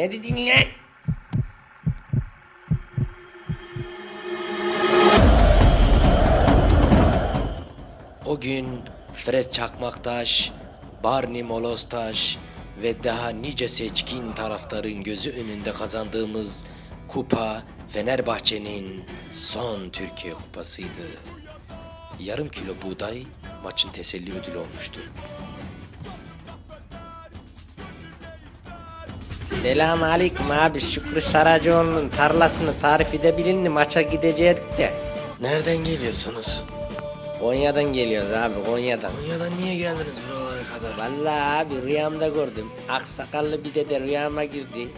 Ne dedin lan? O gün Fred Çakmaktaş, Barney Molostaş ve daha nice seçkin taraftarın gözü önünde kazandığımız kupa Fenerbahçe'nin son Türkiye kupasıydı. Yarım kilo buğday maçın teselli ödülü olmuştu. Selam aleyküm abi. Şükrü Saracoğlu'nun tarlasını tarif edebilin mi? Maça gidecektik de. Nereden geliyorsunuz? Konya'dan geliyoruz abi Konya'dan. Konya'dan niye geldiniz buralara kadar? Vallahi abi rüyamda gördüm. Aksakallı bir dede rüyama girdi.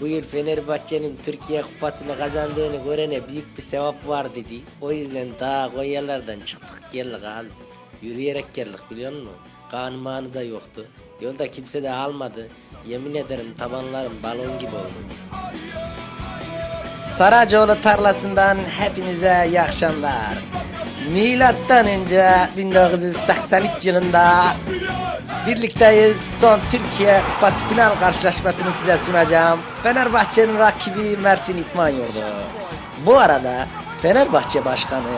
Bu yıl Fenerbahçe'nin Türkiye kupasını kazandığını görene büyük bir sevap var dedi. O yüzden daha Konyalardan çıktık geldik abi. Yürüyerek geldik biliyor musun? Kan manı da yoktu. Yolda kimse de almadı. Yemin ederim tabanlarım balon gibi oldu. Saracoğlu tarlasından hepinize iyi akşamlar. Milattan önce 1983 yılında birlikteyiz. Son Türkiye Kupası final karşılaşmasını size sunacağım. Fenerbahçe'nin rakibi Mersin İtman Yurdu. Bu arada Fenerbahçe Başkanı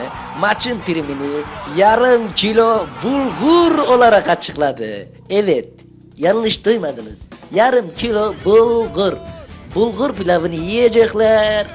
maçın primini yarım kilo bulgur olarak açıkladı. Evet, yanlış duymadınız. Yarım kilo bulgur. Bulgur pilavını yiyecekler.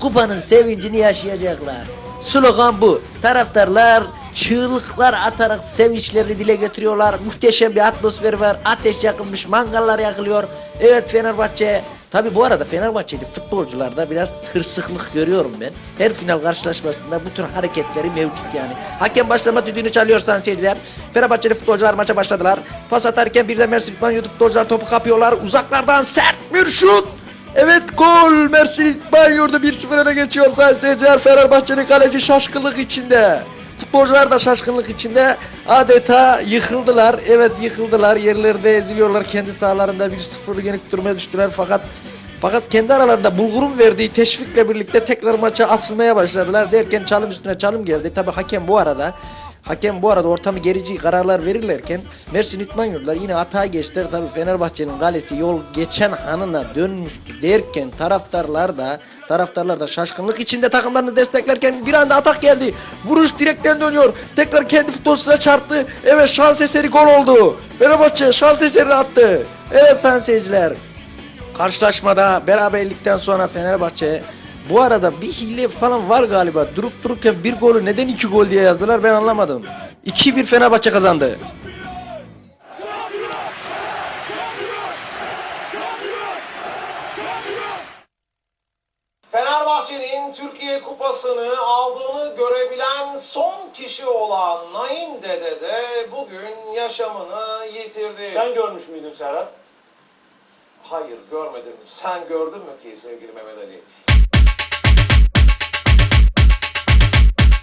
Kupanın sevincini yaşayacaklar. Slogan bu. Taraftarlar çığlıklar atarak sevinçlerini dile getiriyorlar. Muhteşem bir atmosfer var. Ateş yakılmış, mangallar yakılıyor. Evet Fenerbahçe Tabi bu arada Fenerbahçeli futbolcularda biraz tırsıklık görüyorum ben. Her final karşılaşmasında bu tür hareketleri mevcut yani. Hakem başlama düdüğünü çalıyorsan seyirciler. Fenerbahçeli futbolcular maça başladılar. Pas atarken birden Mersin İtman futbolcular topu kapıyorlar. Uzaklardan sert bir şut. Evet gol Mersin İtman Yurdu 1-0 öne geçiyor sayın seyirciler. Fenerbahçe'nin kaleci şaşkınlık içinde. Futbolcular da şaşkınlık içinde adeta yıkıldılar. Evet yıkıldılar. Yerlerde eziliyorlar. Kendi sahalarında 1-0 yenik durmaya düştüler. Fakat fakat kendi aralarında Bulgur'un verdiği teşvikle birlikte tekrar maça asılmaya başladılar. Derken çalım üstüne çalım geldi. Tabi hakem bu arada Hakem bu arada ortamı gerici kararlar verirlerken Mersin İtman Yurtlar yine hata geçtiler. Tabi Fenerbahçe'nin kalesi yol geçen hanına dönmüştü derken taraftarlar da taraftarlar da şaşkınlık içinde takımlarını desteklerken bir anda atak geldi. Vuruş direkten dönüyor. Tekrar kendi futbolcusuna çarptı. Evet şans eseri gol oldu. Fenerbahçe şans eseri attı. Evet sayın seyirciler. Karşılaşmada beraberlikten sonra Fenerbahçe bu arada bir hile falan var galiba. Durup dururken bir golü neden iki gol diye yazdılar ben anlamadım. 2-1 Fenerbahçe kazandı. Fenerbahçe'nin Türkiye Kupası'nı aldığını görebilen son kişi olan Naim Dede de bugün yaşamını yitirdi. Sen görmüş müydün Serhat? Hayır görmedim. Sen gördün mü ki sevgili Mehmet Ali?